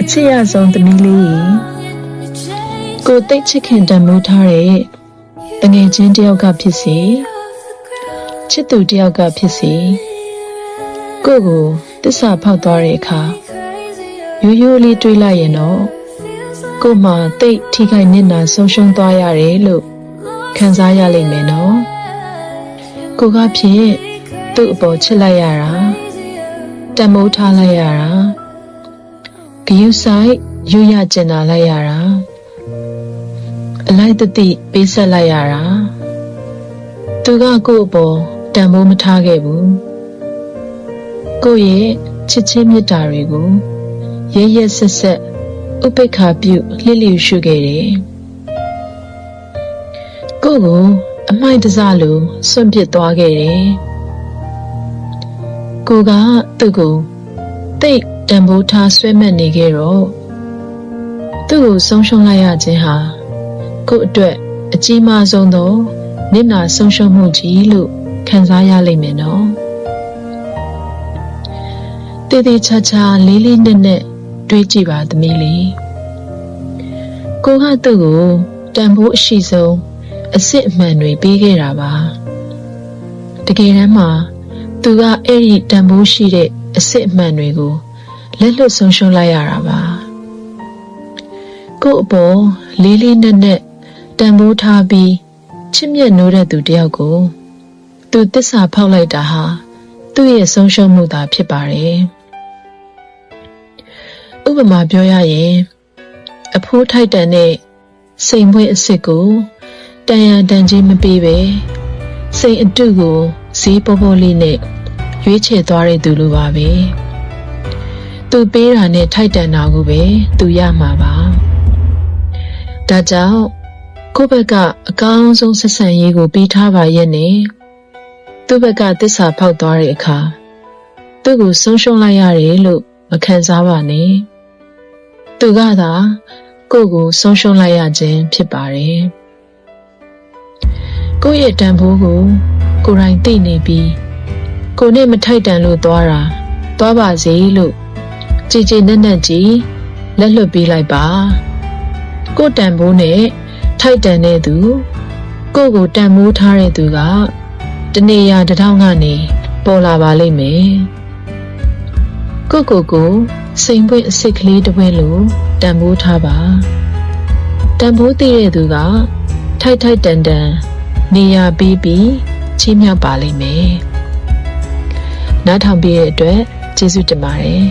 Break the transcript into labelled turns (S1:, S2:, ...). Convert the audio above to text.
S1: အချစ်ရဆုံးသမီးလေးရေကိုတိတ်ချစ်ခင်တန်မိုးထားတဲ့တငယ်ချင်းတယောက်ကဖြစ်စီချစ်သူတယောက်ကဖြစ်စီကိုယ့်ကိုတစ္ဆာဖောက်သွားတဲ့အခါရိုးရိုးလေးတွေးလိုက်ရင်တော့ကို့မှာတိတ်ထိခိုက်နစ်နာဆုံးရှုံးသွားရတယ်လို့ခံစားရလိမ့်မယ်နော်ကိုကဖြစ်သူ့အပေါ်ချစ်လိုက်ရတာတန်မိုးထားလိုက်ရတာ ဂယုဆိုင်ယူရကျင်နာလိုက်ရတာအလိုက်တတိပေးဆက်လိုက်ရတာသူကကို့အပေါ်တန်မိုးမထားခဲ့ဘူးကိုယ့်ရဲ့ချစ်ချင်းမြတ်တာတွေကိုရဲရဲဆက်ဆက်ဥပိ္ပခာပြုလှစ်လျူရှုခဲ့တယ်ကိုယ့်ကိုအမိုက်တစလိုစွန့်ပစ်သွားခဲ့တယ်ကိုကသူ့ကို တိတ်တန်ဖိုးထားဆွဲမှတ်နေခဲ့တော့သူ့ကိုဆုံးရှုံးလိုက်ရခြင်းဟာကို့အတွက်အကြီးမားဆုံးသောနစ်နာဆုံးရှုံးမှုကြီးလို့ခံစားရလိမ့်မယ်နော်တည်တည်ချာချာလေးလေးနက်နက်တွေးကြည့်ပါသမီးလေးကိုကသူ့ကိုတန်ဖိုးအရှိဆုံးအစ်စ်အမှန်တွေပေးခဲ့တာပါတကယ်တမ်းမှာသူကအဲ့ဒီတန်ဖိုးရှိတဲ့ အစ်စ်အမှန်တွေကိုလက်လွတ်ဆုံးရှုံးလိုက်ရတာပါကို့အပေါ်လေးလေးနက်နက်တန်ဖိုးထားပြီးချစ်မြတ်နိုးတဲ့သူတယောက်ကို သူတစ္ဆာဖောက်လိုက်တာဟာသူ့ရဲ့ဆုံးရှုံးမှုသာဖြစ်ပါတယ်ဥပမာပြောရရင်အဖိုးထိုက်တန်တဲ့စိန်မွေးအစ်စ်ကိုတန်ရန်တန်ကြီးမပေးပဲစိန်အတုကိုဈေးပေါ်ပေါ်လေးနဲ့ ရွေးချယ်သွားတဲ့သူလိုပါပဲသူပေးတာနဲ့ထိုက်တန်တာကိုပဲသူရမှာပါဒါကြောင့်ကိုယ့်ဘက်ကအကောင်းဆုံးဆက်ဆံရေးကိုပြီးထားပါရဲ့နဲ့သူ့ဘက်ကတစ္ဆာဖောက်သွားတဲ့အခါသူ့ကိုဆုံးရှုံးလိုက်ရတယ်လို့မခံစားပါနဲ့သူကသာကိုယ့်ကိုဆုံးရှုံးလိုက်ရခြင်းဖြစ်ပါတယ်ကိုယ့်ရဲ့တန်ဖိုးကိုကိုယ်တိုင်သိနေပြီး ကိုနဲ့မထိုက်တန်လို့သွားတာသွားပါစေလို့ကြည်ကြည်နက်နက်ကြီးလက်လွတ်ပေးလိုက်ပါကိုယ်တန်ဖိုးနဲ့ထိုက်တန်တဲ့သူကိုယ့်ကိုတန်မိုးထားတဲ့သူကတနေရာတစ်ထောင်ကနေပေါ်လာပါလိမ့်မယ်ကိုယ့်ကိုယ်ကိုစိန်ပွင့်အစ်စ်ကလေးတစ်ပွင့်လိုတန်ဖိုးထားပါတန်ဖိုးသိတဲ့သူကထိုက်ထိုက်တန်တန်နေရာပေးပြီးချီးမြှောက်ပါလိမ့်မယ် နားထောင်ပြီးတဲ့အတွက်ကျေးဇူးတင်ပါတယ်